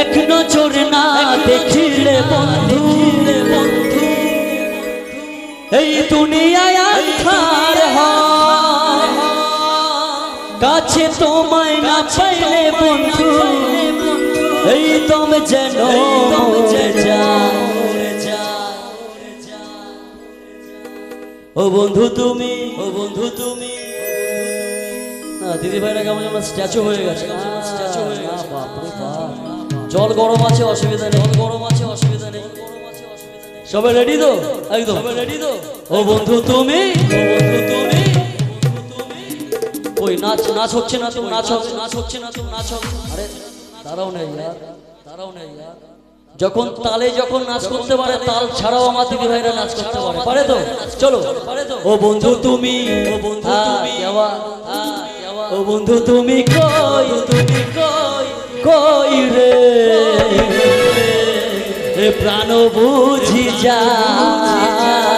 এক নজর না দেখিলে বন্ধু। এই দুনিয়ায় আন্ধার কাছে তোমায় না পাইলে বন্ধু। এই দম যেন ও বন্ধু তুমি, ও বন্ধু তুমি। দিদি ভাইরা কেমন স্ট্যাচু হয়ে গেছে স্ট্যাচু হয়ে গেছে। বাপরে বাপ। জল গরম আছে অসুবিধা নেই জল গরম আছে অসুবিধা নেই সবাই রেডি তো একদম রেডি তো ও বন্ধু তুমি ও বন্ধু তুমি ওই নাচ নাচ হচ্ছে না তো নাচ হবে নাচ হচ্ছে না তো নাচ হবে আরে তারাও নেই ইয়ার তারাও নেই ইয়ার যখন তালে যখন নাচ করতে পারে তাল ছাড়াও আমার দিদি ভাইরা নাচ করতে পারে পারে তো চলো পারে তো ও বন্ধু তুমি ও বন্ধু তুমি ও বন্ধু তুমি কই তুমি কই কই রে? প্রাণ বুঝি যায়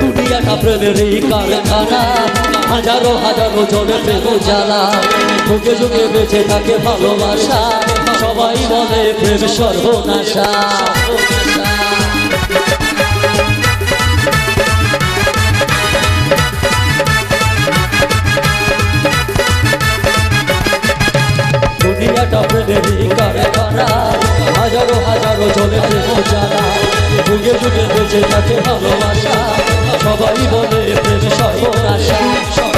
দুনিয়াটা প্রেমের এই কারখানা, হাজারো হাজারো জনে প্রেম জ্বালা। যুগে যুগে বেঁচে থাকে ভালোবাসা, সবাই বলে প্রেম সর্বনাশা। জনে প্রেম জ্বালা যুগে যুগে বেঁচে থাকে ভালোবাসা। সবাই বলে প্রেম সর্বনাশা।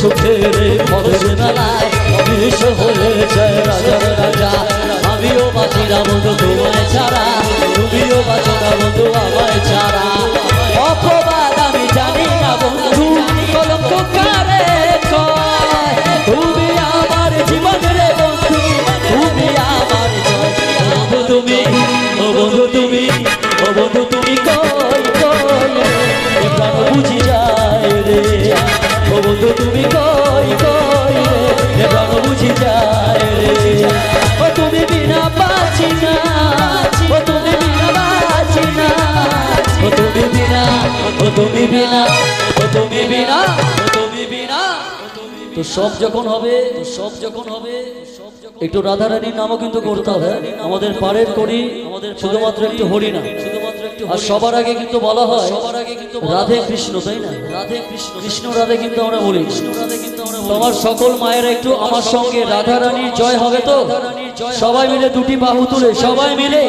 সুখের হবে মেলায় বিশ্ব হয়ে যায় রাজা আমিও বাঁচি না বন্ধু তোমায় ছাড়া, তুমিও বাঁচো না বন্ধু আমায় ছাড়া। অপবাদ আমি জানি না বন্ধু তুমি আমার জীবন বন্ধু, তুমি আমার বন্ধু তুমি, ও বন্ধু তুমি, ও বন্ধু তুমি কই কই বুঝি যায় রে। ও বন্ধু তুমি তো সব যখন হবে সব যখন হবে, একটু রাধারানীর নামও কিন্তু করতে হবে। আমাদের করি আমাদের শুধুমাত্র একটু হরি না আর সবার আগে কিন্তু বলা হয় সবার আগে কিন্তু রাধে কৃষ্ণ, তাই না? রাধে কৃষ্ণ কৃষ্ণ রাধে কিন্তু আমরা বলি। কৃষ্ণ রাধে কিন্তু আমরা সকল মায়েরা একটু আমার সঙ্গে রাধা রানীর জয় হবে তো? সবাই মিলে দুটি বাহু তুলে সবাই মিলে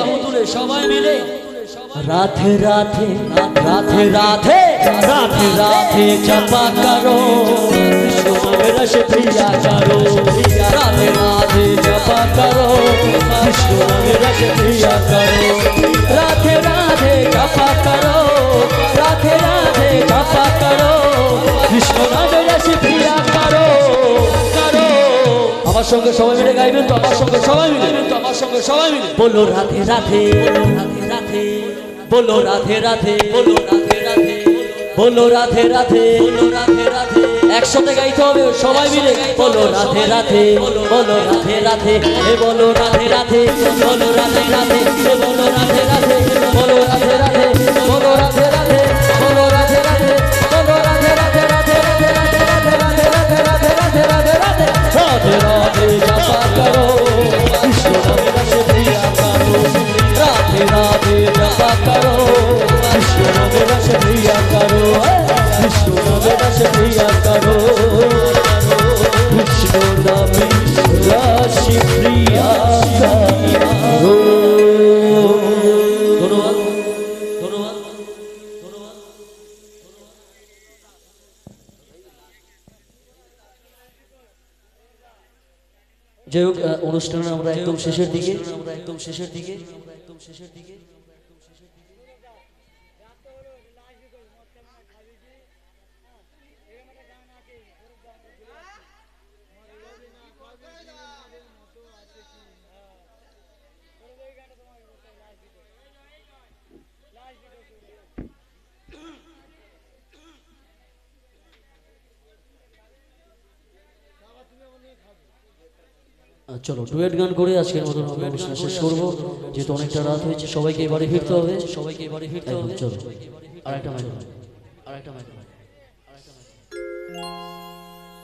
সবাই মিলে। রাধে রাধে রাধে রাধে রাধে। রাধে জপা করো। কৃষ্ণ রস প্রিয়া করো। রাধে রাধে জপা করো। রস প্রিয়া করো। রাধে রাধে জপা করো। রাধে রাধে জপা করো। কৃষ্ণ রস প্রিয়া করো করো আমার সঙ্গে সবাই মিলে গাইবেন তো আমার সঙ্গে সবাই মিলে। তো আমার সঙ্গে সবাই মিলে বলো রাধে রাধে। রাধে রাধে বলো রাধে। রাধে বলো রাধে রাধে। বলো রাধে রাধে বলো রাধে রাধে একসাথে গাইতে হবে, সবাই মিলে। বলো রাধে রাধে। বলো রাধে রাধে। বলো রাধে রাধে। বলো রাধে রাধে। বলো যাই হোক অনুষ্ঠানে আমরা একদম শেষের দিকে আমরা একদম শেষের দিকে আমরা একদম শেষের দিকে। চলো ডুয়েট গান করে আজকের মতন আমরা অনুষ্ঠান শেষ করব। যেহেতু অনেকটা রাত হয়েছে সবাইকে এবারে ফিরতে হবে। সবাইকে এবারে ফিরতে হবে। চলো। আর একটা মাইক আর একটা মাইক